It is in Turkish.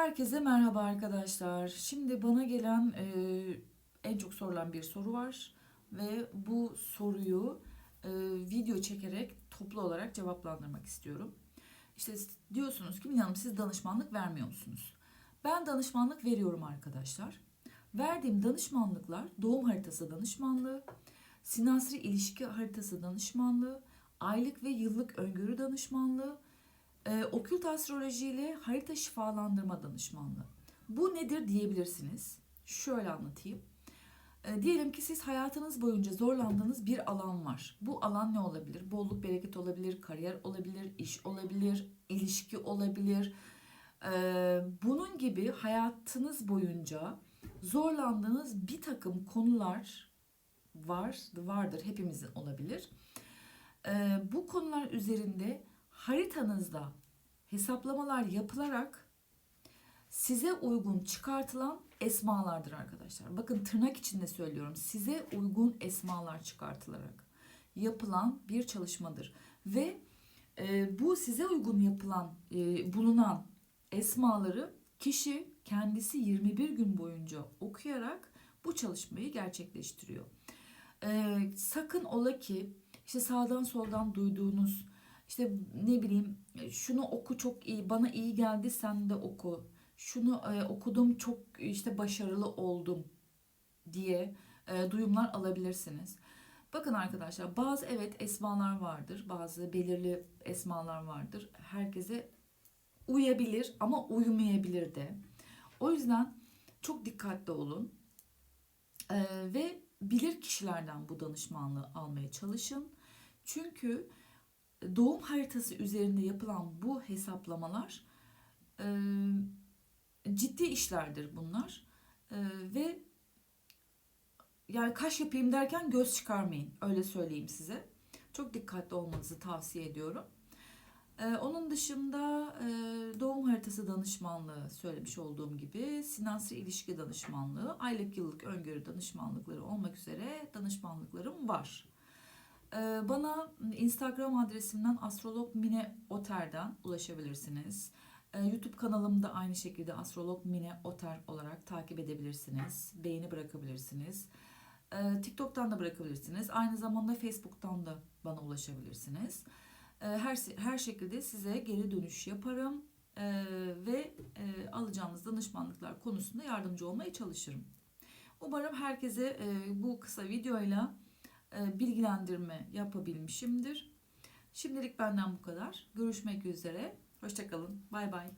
Herkese merhaba arkadaşlar. Şimdi bana gelen e, en çok sorulan bir soru var ve bu soruyu e, video çekerek toplu olarak cevaplandırmak istiyorum. İşte diyorsunuz ki Mine Hanım siz danışmanlık vermiyor musunuz? Ben danışmanlık veriyorum arkadaşlar. Verdiğim danışmanlıklar doğum haritası danışmanlığı, sinasri ilişki haritası danışmanlığı, aylık ve yıllık öngörü danışmanlığı, e, okült astroloji ile harita şifalandırma danışmanlığı. Bu nedir diyebilirsiniz. Şöyle anlatayım. E, diyelim ki siz hayatınız boyunca zorlandığınız bir alan var. Bu alan ne olabilir? Bolluk, bereket olabilir, kariyer olabilir, iş olabilir, ilişki olabilir. E, bunun gibi hayatınız boyunca zorlandığınız bir takım konular var, vardır. Hepimizin olabilir. E, bu konular üzerinde haritanızda hesaplamalar yapılarak size uygun çıkartılan esmalardır arkadaşlar. Bakın tırnak içinde söylüyorum. Size uygun esmalar çıkartılarak yapılan bir çalışmadır. Ve e, bu size uygun yapılan, e, bulunan esmaları kişi kendisi 21 gün boyunca okuyarak bu çalışmayı gerçekleştiriyor. E, sakın ola ki işte sağdan soldan duyduğunuz işte ne bileyim şunu oku çok iyi bana iyi geldi sen de oku şunu e, okudum çok işte başarılı oldum diye e, duyumlar alabilirsiniz. Bakın arkadaşlar bazı evet esmalar vardır bazı belirli esmalar vardır herkese uyabilir ama uymayabilir de. O yüzden çok dikkatli olun e, ve bilir kişilerden bu danışmanlığı almaya çalışın. Çünkü doğum haritası üzerinde yapılan bu hesaplamalar e, ciddi işlerdir bunlar e, ve yani kaş yapayım derken göz çıkarmayın öyle söyleyeyim size çok dikkatli olmanızı tavsiye ediyorum. E, onun dışında doğum haritası danışmanlığı söylemiş olduğum gibi sinansı ilişki danışmanlığı, aylık yıllık öngörü danışmanlıkları olmak üzere danışmanlıklarım var. Ee, bana Instagram adresimden astrolog Mine Oter'den ulaşabilirsiniz. Ee, YouTube kanalımda aynı şekilde astrolog Mine Oter olarak takip edebilirsiniz. Beğeni bırakabilirsiniz. Ee, TikTok'tan da bırakabilirsiniz. Aynı zamanda Facebook'tan da bana ulaşabilirsiniz. Her her şekilde size geri dönüş yaparım ve e, alacağınız danışmanlıklar konusunda yardımcı olmaya çalışırım. Umarım herkese e, bu kısa videoyla e, bilgilendirme yapabilmişimdir. Şimdilik benden bu kadar. Görüşmek üzere. Hoşçakalın. Bay bay.